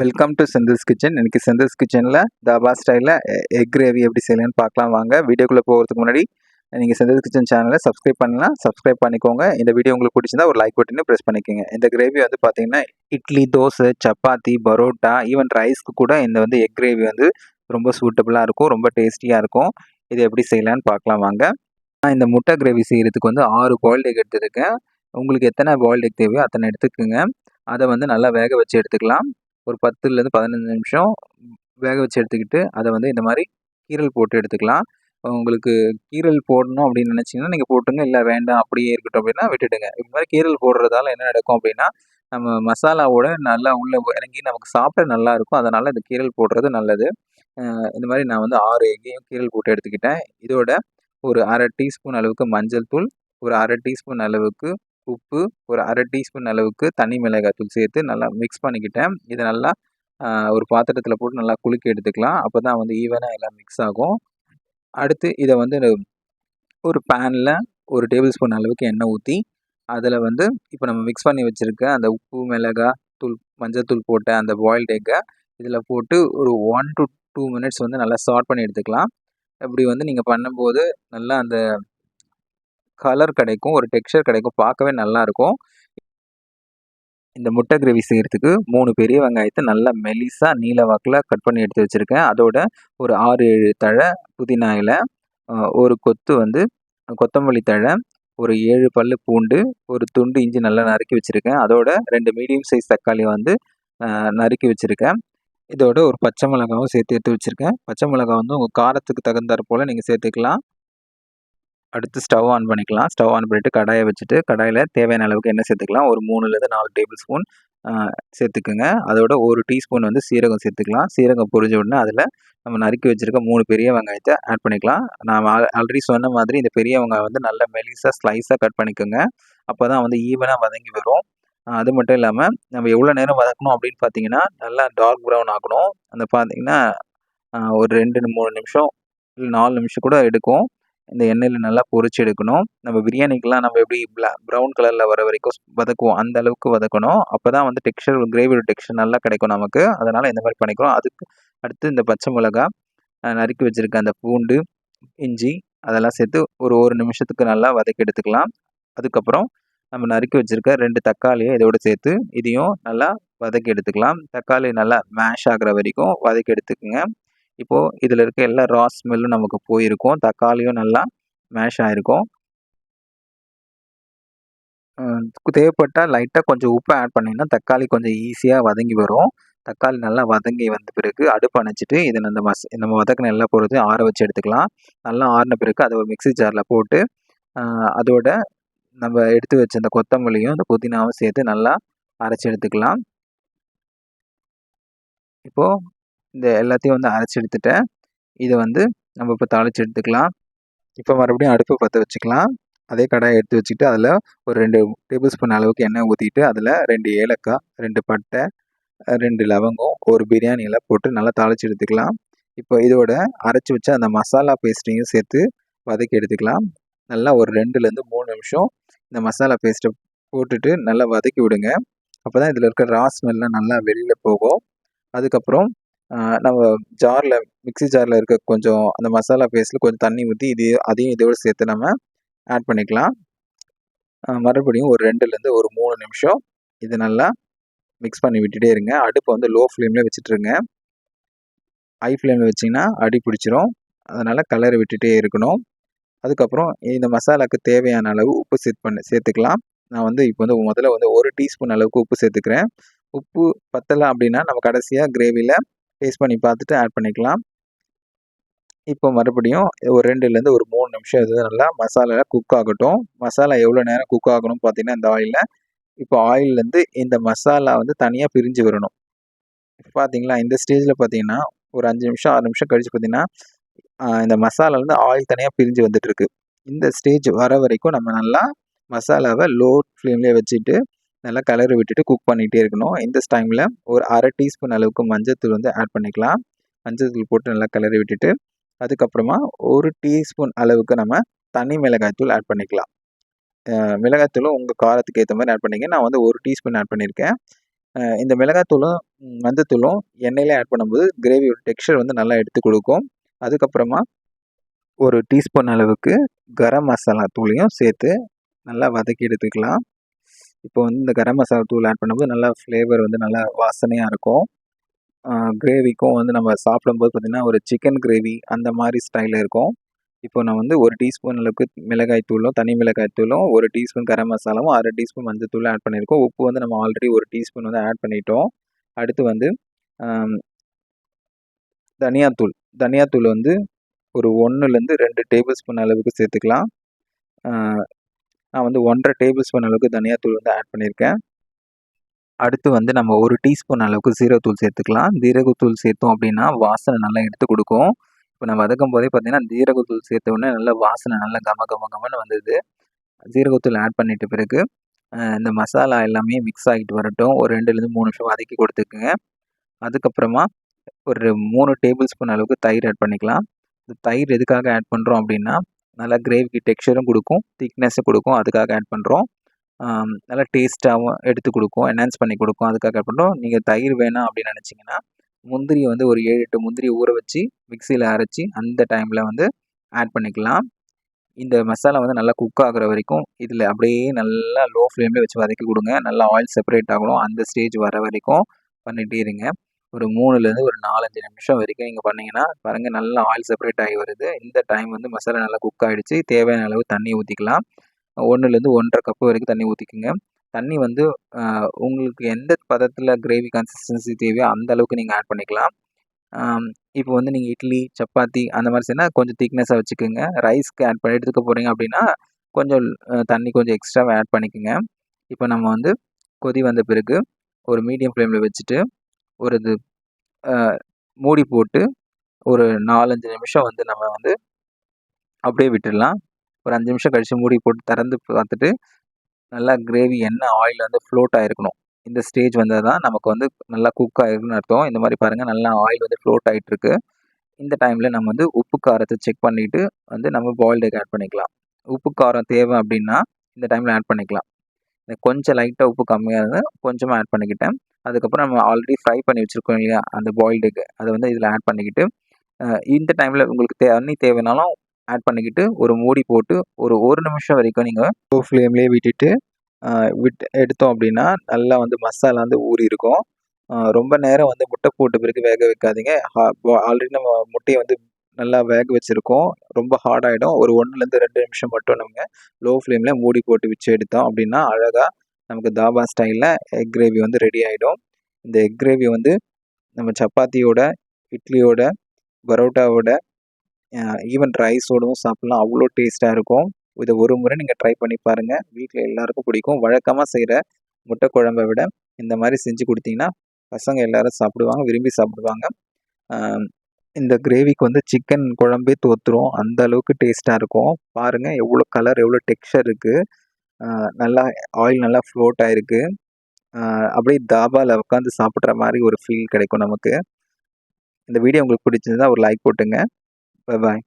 Welcome to Senthil's kitchen இன்றைக்கி செந்தில்ஸ் கிச்சனில் தாபா ஸ்டைலில் எக் கிரேவி எப்படி செய்யலாம்னு பார்க்கலாம் வாங்க. வீடியோக்குள்ளே போகிறதுக்கு முன்னாடி நீங்கள் செந்தில்ஸ் கிச்சன் சேனலை சப்ஸ்கிரைப் பண்ணலாம். சப்ஸ்கிரைப் பண்ணிக்கோங்க. இந்த வீடியோ உங்களுக்கு பிடிச்சிருந்தா ஒரு லைக் பட்டனு ப்ரெஸ் பண்ணிக்கோங்க. இந்த கிரேவி வந்து பார்த்திங்கன்னா இட்லி தோசை சப்பாத்தி பரோட்டா ஈவன் ரைஸ்க்கு கூட இந்த வந்து எக் கிரேவி வந்து ரொம்ப சூட்டபுளாக இருக்கும். ரொம்ப டேஸ்டியாக இருக்கும். இது எப்படி செய்யலான்னு பார்க்கலாம் வாங்க. நான் இந்த முட்டை கிரேவி செய்கிறதுக்கு வந்து ஆறு பாயில்டு எக் எடுத்துருக்கேன். உங்களுக்கு எத்தனை பாயில்டு எக் தேவையோ அத்தனை எடுத்துக்கோங்க. அதை வந்து நல்லா வேக வச்சு எடுத்துக்கலாம். ஒரு பத்துலேருந்து பதினஞ்சு நிமிஷம் வேக வச்சு எடுத்துக்கிட்டு அதை வந்து இந்த மாதிரி கீரல் போட்டு எடுத்துக்கலாம். உங்களுக்கு கீரல் போடணும் அப்படின்னு நினச்சிங்கன்னா நீங்கள் போட்டுங்க இல்லை வேண்டாம் அப்படியே இருக்கட்டும் அப்படின்னா விட்டுடுங்க. இது மாதிரி கீரல் போடுறதால என்ன நடக்கும் அப்படின்னா நம்ம மசாலாவோட நல்லா உள்ளே இறங்கி நமக்கு சாப்பிட நல்லா இருக்கும். அதனால் இந்த கீரல் போடுறது நல்லது. இந்த மாதிரி நான் வந்து ஆறு எங்கேயும் கீரல் போட்டு எடுத்துக்கிட்டேன். இதோட ஒரு அரை டீஸ்பூன் அளவுக்கு மஞ்சள் தூள் ஒரு அரை டீஸ்பூன் அளவுக்கு உப்பு ஒரு அரை டீஸ்பூன் அளவுக்கு தனி மிளகாய் தூள் சேர்த்து நல்லா மிக்ஸ் பண்ணிக்கிட்டேன். இதை நல்லா ஒரு பாத்திரத்தில் போட்டு நல்லா குலுக்கி எடுத்துக்கலாம். அப்போ தான் வந்து ஈவனாக எல்லாம் மிக்ஸ் ஆகும். அடுத்து இதை வந்து ஒரு பேனில் ஒரு டேபிள் ஸ்பூன் அளவுக்கு எண்ணெய் ஊற்றி அதில் வந்து இப்போ நம்ம மிக்ஸ் பண்ணி வச்சுருக்க அந்த உப்பு மிளகாய் தூள் மஞ்சள் தூள் போட்ட அந்த பாயில்டு எக்கை இதில் போட்டு ஒரு ஒன் டு டூ மினிட்ஸ் வந்து நல்லா ஷார்ட் பண்ணி எடுத்துக்கலாம். இப்படி வந்து நீங்கள் பண்ணும்போது நல்லா அந்த கலர் கிடைக்கும் ஒரு டெக்ஸ்சர் கிடைக்கும் பார்க்கவே நல்லாயிருக்கும் இந்த முட்டை கிரேவி செய்கிறதுக்கு மூணு பெரிய வெங்காயத்தை நல்லா மெலிசாக நீல வாக்கில் கட் பண்ணி எடுத்து வச்சுருக்கேன். அதோட ஒரு ஆறு ஏழு தழை புதினா இலை ஒரு கொத்து வந்து கொத்தமல்லி தழை ஒரு ஏழு பல் பூண்டு ஒரு துண்டு இஞ்சி நல்லா நறுக்கி வச்சுருக்கேன். அதோட ரெண்டு மீடியம் சைஸ் தக்காளி வந்து நறுக்கி வச்சுருக்கேன். இதோட ஒரு பச்சை மிளகாவும் சேர்த்து எடுத்து வச்சுருக்கேன். பச்சை மிளகா வந்து உங்கள் காரத்துக்கு தகுந்தாற் போல் நீங்கள் சேர்த்துக்கலாம். அடுத்து ஸ்டவ் ஆன் பண்ணிக்கலாம். ஸ்டவ் ஆன் பண்ணிவிட்டு கடாயை வச்சுட்டு கடாயில் தேவையான அளவுக்கு எண்ணெய் சேர்த்துக்கலாம். ஒரு மூணுலேருந்து நாலு டேபிள் ஸ்பூன் சேர்த்துக்குங்க. அதோட ஒரு டீஸ்பூன் வந்து சீரகம் சேர்த்துக்கலாம். சீரகம் பொரிஞ்ச உடனே அதில் நம்ம நறுக்கி வச்சுருக்க மூணு பெரிய வெங்காயத்தை ஆட் பண்ணிக்கலாம். நான் ஆல்ரெடி சொன்ன மாதிரி இந்த பெரிய வெங்காயம் வந்து நல்ல மெலிசாக ஸ்லைஸாக கட் பண்ணிக்கோங்க. அப்போ தான் வந்து ஈவனாக வதங்கி வரும். அது மட்டும் இல்லாமல் நம்ம எவ்வளோ நேரம் வதக்கணும் அப்படின்னு பார்த்தீங்கன்னா நல்லா டார்க் ப்ரௌன் ஆகணும். அந்த பார்த்தீங்கன்னா ஒரு ரெண்டு மூணு நிமிஷம் இல்லை நாலு நிமிஷம் கூட எடுக்கும். இந்த எண்ணெயில் நல்லா பொரிச்சு எடுக்கணும். நம்ம பிரியாணிக்கெலாம் நம்ம எப்படி பிளா ப்ரௌன் கலரில் வர வரைக்கும் வதக்குவோம் அந்த அளவுக்கு வதக்கணும். அப்போ தான் வந்து டெக்ஸ்டர் கிரேவியோட டெக்ஸ்டர் நல்லா கிடைக்கும் நமக்கு. அதனால் இந்த மாதிரி பண்ணிக்கிறோம். அதுக்கு அடுத்து இந்த பச்சை மிளகா நறுக்கி வச்சுருக்க அந்த பூண்டு இஞ்சி அதெல்லாம் சேர்த்து ஒரு ஒரு நிமிஷத்துக்கு நல்லா வதக்கி எடுத்துக்கலாம். அதுக்கப்புறம் நம்ம நறுக்கி வச்சுருக்க ரெண்டு தக்காளியை இதோடு சேர்த்து இதையும் நல்லா வதக்கி எடுத்துக்கலாம். தக்காளி நல்லா மேஷ் ஆகிற வரைக்கும் வதக்கி எடுத்துக்கோங்க. இப்போது இதில் இருக்க எல்லா ரா ஸ்மெல்லும் நமக்கு போயிருக்கும். தக்காளியும் நல்லா மேஷ் ஆகிருக்கும் தேவைப்பட்டால் லைட்டாக கொஞ்சம் உப்பு ஆட் பண்ணிங்கன்னா தக்காளி கொஞ்சம் ஈஸியாக வதங்கி வரும். தக்காளி நல்லா வதங்கி வந்த பிறகு அடுப்பு அணைச்சிட்டு இதை நம்ம மஸ் நம்ம வதக்கின எல்லா பொருளையும் ஆற வச்சு எடுத்துக்கலாம். நல்லா ஆறின பிறகு அதை ஒரு மிக்சி ஜாரில் போட்டு அதோட நம்ம எடுத்து வச்ச அந்த கொத்தமல்லியும் அந்த புதினாவும் சேர்த்து நல்லா அரைச்சி எடுத்துக்கலாம். இப்போது இந்த எல்லாத்தையும் வந்து அரைச்சி எடுத்துட்டேன் இதை வந்து நம்ம இப்போ தாளித்து எடுத்துக்கலாம். இப்போ மறுபடியும் அடுப்பு பற்ற வச்சுக்கலாம். அதே கடாயை எடுத்து வச்சுட்டு அதில் ஒரு ரெண்டு டேபிள் ஸ்பூன் அளவுக்கு எண்ணெய் ஊற்றிட்டு அதில் ரெண்டு ஏலக்காய் ரெண்டு பட்டை ரெண்டு லவங்கம் ஒரு பிரியாணியெல்லாம் போட்டு நல்லா தாளித்து எடுத்துக்கலாம். இப்போ இதோட அரைச்சி வச்ச அந்த மசாலா பேஸ்ட்டையும் சேர்த்து வதக்கி எடுத்துக்கலாம். நல்லா ஒரு ரெண்டுலேருந்து மூணு நிமிஷம் இந்த மசாலா பேஸ்ட்டை போட்டுட்டு நல்லா வதக்கி விடுங்க. அப்போ தான் இதில் இருக்க ரா ஸ்மெல்லாம் நல்லா வெளியில் போகும். அதுக்கப்புறம் நம்ம ஜாரில் மிக்ஸி ஜாரில் இருக்க கொஞ்சம் அந்த மசாலா பேஸ்ட்டில் கொஞ்சம் தண்ணி ஊற்றி இது அதையும் இதோடு சேர்த்து நம்ம ஆட் பண்ணிக்கலாம். மறுபடியும் ஒரு ரெண்டுலேருந்து ஒரு மூணு நிமிஷம் இது நல்லா மிக்ஸ் பண்ணி விட்டுட்டே இருங்க. அடுப்பை வந்து லோ ஃப்ளேமில் வச்சுட்ருங்க ஹை ஃப்ளேமில் வச்சிங்கன்னா அடி பிடிச்சிரும். அதனால் கலரை விட்டுட்டே இருக்கணும். அதுக்கப்புறம் இந்த மசாலாவுக்கு தேவையான அளவு உப்பு சேர்த்து பண்ண சேர்த்துக்கலாம். நான் வந்து இப்போ வந்து முதல்ல வந்து ஒரு டீஸ்பூன் அளவுக்கு உப்பு சேர்த்துக்கிறேன். உப்பு பத்தலை அப்படின்னா நம்ம கடைசியாக கிரேவியில் டேஸ்ட் பண்ணி பார்த்துட்டு ஆட் பண்ணிக்கலாம். இப்போ மறுபடியும் ஒரு ரெண்டுலேருந்து ஒரு மூணு நிமிஷம் இது நல்லா மசாலா குக் ஆகட்டும். மசாலா எவ்வளோ நேரம் குக் ஆகணும் பார்த்தீங்கன்னா இந்த ஆயிலில் இப்போ ஆயிலேருந்து இந்த மசாலா வந்து தனியாக பிரிஞ்சு வரணும். பார்த்தீங்களா இந்த ஸ்டேஜில் பார்த்தீங்கன்னா ஒரு அஞ்சு நிமிஷம் ஆறு நிமிஷம் கழித்து பார்த்தீங்கன்னா இந்த மசாலாலேருந்து ஆயில் தனியாக பிரிஞ்சு வந்துட்டுருக்கு. இந்த ஸ்டேஜ் வர வரைக்கும் நம்ம நல்லா மசாலாவை லோ ஃப்ளேம்லேயே வச்சுட்டு நல்லா கலர் விட்டுட்டு குக் பண்ணிகிட்டே இருக்கணும். இந்த டைமில் ஒரு அரை டீஸ்பூன் அளவுக்கு மஞ்சத்தூள் வந்து ஆட் பண்ணிக்கலாம். மஞ்சத்தூள் போட்டு நல்லா கலரி விட்டுட்டு அதுக்கப்புறமா ஒரு டீஸ்பூன் அளவுக்கு நம்ம தனி மிளகாய்த்தூள் ஆட் பண்ணிக்கலாம். மிளகாய்த்தூளும் உங்கள் காரத்துக்கு ஏற்ற மாதிரி ஆட் பண்ணிங்க நான் வந்து ஒரு டீஸ்பூன் ஆட் பண்ணியிருக்கேன் இந்த மிளகாய்த்தூளும் மஞ்சத்தூளும் எண்ணெயிலே ஆட் பண்ணும்போது கிரேவியோட டெக்ஸ்சர் வந்து நல்லா எடுத்து கொடுக்கும். அதுக்கப்புறமா ஒரு டீஸ்பூன் அளவுக்கு கரம் மசாலா தூளையும் சேர்த்து நல்லா வதக்கி எடுத்துக்கலாம். இப்போ வந்து இந்த கரம் மசாலா தூள் ஆட் பண்ணும்போது நல்லா ஃப்ளேவர் வந்து நல்லா வாசனையாக இருக்கும். கிரேவிக்கும் வந்து நம்ம சாப்பிடும்போது பார்த்திங்கன்னா ஒரு சிக்கன் கிரேவி அந்த மாதிரி ஸ்டைலில் இருக்கும். இப்போ நான் வந்து ஒரு டீஸ்பூன் அளவுக்கு மிளகாய் தூளும் தனி மிளகாய் தூளும் ஒரு டீஸ்பூன் கரம் மசாலாவும் அரை டீஸ்பூன் மஞ்சள் தூளும் ஆட் பண்ணியிருக்கோம். உப்பு வந்து நம்ம ஆல்ரெடி ஒரு டீஸ்பூன் வந்து ஆட் பண்ணிட்டோம். அடுத்து வந்து தனியாத்தூள். தனியாத்தூள் வந்து ஒரு ஒன்றுலேருந்து ரெண்டு டேபிள் ஸ்பூன் அளவுக்கு சேர்த்துக்கலாம். நான் வந்து ஒன்றரை டேபிள் ஸ்பூன் அளவுக்கு தனியாத்தூள் வந்து ஆட் பண்ணியிருக்கேன். அடுத்து வந்து நம்ம ஒரு டீஸ்பூன் அளவுக்கு ஜீரகத்தூள் சேர்த்துக்கலாம். ஜீரகத்தூள் சேர்த்தோம் அப்படின்னா வாசனை நல்லா எடுத்து கொடுக்கும். இப்போ நான் வதக்கும் போதே பார்த்தீங்கன்னா ஜீரகத்தூள் சேர்த்த உடனே நல்ல வாசனை நல்லா கம கம கமன்னு வந்தது. ஜீரகத்தூள் ஆட் பண்ணிட்ட பிறகு இந்த மசாலா எல்லாமே மிக்ஸ் ஆகிட்டு வரட்டும். ஒரு ரெண்டுலேருந்து மூணு நிமிஷம் வதக்கி கொடுத்துக்குங்க. அதுக்கப்புறமா ஒரு மூணு டேபிள் ஸ்பூன் அளவுக்கு தயிர் ஆட் பண்ணிக்கலாம். இந்த தயிர் எதுக்காக ஆட் பண்ணுறோம் அப்படின்னா நல்லா கிரேவிக்கு டெக்ஸ்சரும் கொடுக்கும் திக்னஸும் கொடுக்கும். அதுக்காக ஆட் பண்ணுறோம் நல்லா டேஸ்ட்டாகவும் எடுத்து கொடுக்கும் என்ஹான்ஸ் பண்ணி கொடுக்கும். அதுக்காக ஆட் பண்ணுறோம் நீங்கள் தயிர் வேணாம் அப்படின்னு நினச்சிங்கன்னா முந்திரியை வந்து ஒரு ஏழு எட்டு முந்திரி ஊற வச்சு மிக்சியில் அரைச்சி அந்த டைமில் வந்து ஆட் பண்ணிக்கலாம். இந்த மசாலா வந்து நல்லா குக் ஆகிற வரைக்கும் இதில் அப்படியே நல்லா லோ ஃப்ளேமில் வச்சு வதக்கி கொடுங்க. நல்லா ஆயில் செப்பரேட் ஆகணும். அந்த ஸ்டேஜ் வர வரைக்கும் பண்ணிகிட்டே இருங்க. ஒரு மூணுலேருந்து ஒரு நாலஞ்சு நிமிஷம் வரைக்கும் நீங்கள் பண்ணிங்கன்னா பாருங்கள் நல்லா ஆயில் செப்பரேட் ஆகி வருது. இந்த டைம் வந்து மசாலா நல்லா குக் ஆகிடுச்சு தேவையான அளவு தண்ணி ஊற்றிக்கலாம் ஒன்றுலேருந்து ஒன்றரை கப்பு வரைக்கும் தண்ணி ஊற்றிக்குங்க தண்ணி வந்து உங்களுக்கு எந்த பதத்தில் கிரேவி கன்சிஸ்டன்சி தேவையோ அந்த அளவுக்கு நீங்கள் ஆட் பண்ணிக்கலாம். இப்போ வந்து நீங்கள் இட்லி சப்பாத்தி அந்த மாதிரி செய்யணும் கொஞ்சம் திக்னஸாக வச்சுக்கோங்க. ரைஸ்க்கு ஆட் பண்ணி எடுத்துக்க போகிறீங்க அப்படின்னா கொஞ்சம் தண்ணி கொஞ்சம் எக்ஸ்ட்ராவாக ஆட் பண்ணிக்கோங்க. இப்போ நம்ம வந்து கொதி வந்த பிறகு ஒரு மீடியம் ஃப்ளேமில் வச்சுட்டு ஒரு இது மூடி போட்டு ஒரு நாலஞ்சு நிமிஷம் வந்து நம்ம வந்து அப்படியே விட்டுடலாம். ஒரு அஞ்சு நிமிஷம் கழித்து மூடி போட்டு திறந்து பார்த்துட்டு நல்லா கிரேவி எண்ணெய் ஆயில் வந்து ஃப்ளோட் ஆகிருக்கணும் இந்த ஸ்டேஜ் வந்தால் தான் நமக்கு வந்து நல்லா குக் ஆகிருக்குன்னு அர்த்தம். இந்த மாதிரி பாருங்கள் நல்லா ஆயில் வந்து ஃப்ளோட் ஆகிட்டுருக்கு இந்த டைமில் நம்ம வந்து உப்பு காரத்தை செக் பண்ணிவிட்டு வந்து நம்ம பாயில்டு எக் ஆட் பண்ணிக்கலாம். உப்பு காரம் தேவை அப்படின்னா இந்த டைமில் ஆட் பண்ணிக்கலாம். கொஞ்சம் லைட்டாக உப்பு கம்மியாக இருந்தால் கொஞ்சமாக ஆட் பண்ணிக்கிட்டேன். அதுக்கப்புறம் நம்ம ஆல்ரெடி ஃப்ரை பண்ணி வச்சுருக்கோம் இல்லையா? அந்த பாயில்டுக்கு அதை வந்து இதில் ஆட் பண்ணிக்கிட்டு இந்த டைமில் உங்களுக்கு தே தண்ணி தேவைனாலும் ஆட் பண்ணிக்கிட்டு ஒரு மூடி போட்டு ஒரு ஒரு நிமிஷம் வரைக்கும் நீங்கள் லோ ஃப்ளேம்லேயே விட்டுட்டு விட்டு எடுத்தோம் அப்படின்னா நல்லா வந்து மசாலா வந்து ஊறி இருக்கும். ரொம்ப நேரம் வந்து முட்டை போட்ட பிறகு வேக வைக்காதீங்க. ஆல்ரெடி நம்ம முட்டையை வந்து நல்லா வேக வச்சுருக்கோம். ரொம்ப ஹார்ட் ஆகிடும் ஒரு ஒன்றுலேருந்து ரெண்டு நிமிஷம் மட்டும் நம்ம லோ ஃப்ளேமில் மூடி போட்டு வச்சு எடுத்தோம் அப்படின்னா அழகாக நமக்கு தாபா ஸ்டைலில் எக் கிரேவி வந்து ரெடி ஆகிடும் இந்த எக் கிரேவி வந்து நம்ம சப்பாத்தியோட இட்லியோட பரோட்டாவோட ஈவன் ரைஸோடவும் சாப்பிட்லாம். அவ்வளோ டேஸ்ட்டாக இருக்கும். இதை ஒரு முறை நீங்கள் ட்ரை பண்ணி பாருங்கள் வீட்டில் எல்லாருக்கும் பிடிக்கும். வழக்கமாக செய்கிற முட்டை குழம்பை விட இந்த மாதிரி செஞ்சு கொடுத்தீங்கன்னா பசங்க எல்லோரும் சாப்பிடுவாங்க விரும்பி சாப்பிடுவாங்க. இந்த கிரேவிக்கு வந்து சிக்கன் குழம்பே தோத்துரும். அந்த அளவுக்கு டேஸ்ட்டாக இருக்கும். பாருங்கள் எவ்வளோ கலர் எவ்வளோ டெக்ஸ்டர் இருக்குது நல்லா ஆயில் நல்லா ஃப்ளோட் ஆகிருக்கு அப்படியே தாபாவில் உட்காந்து சாப்பிட்ற மாதிரி ஒரு ஃபீல் கிடைக்கும் நமக்கு. இந்த வீடியோ உங்களுக்கு பிடிச்சிருந்தா ஒரு லைக் போட்டுங்க. பாய்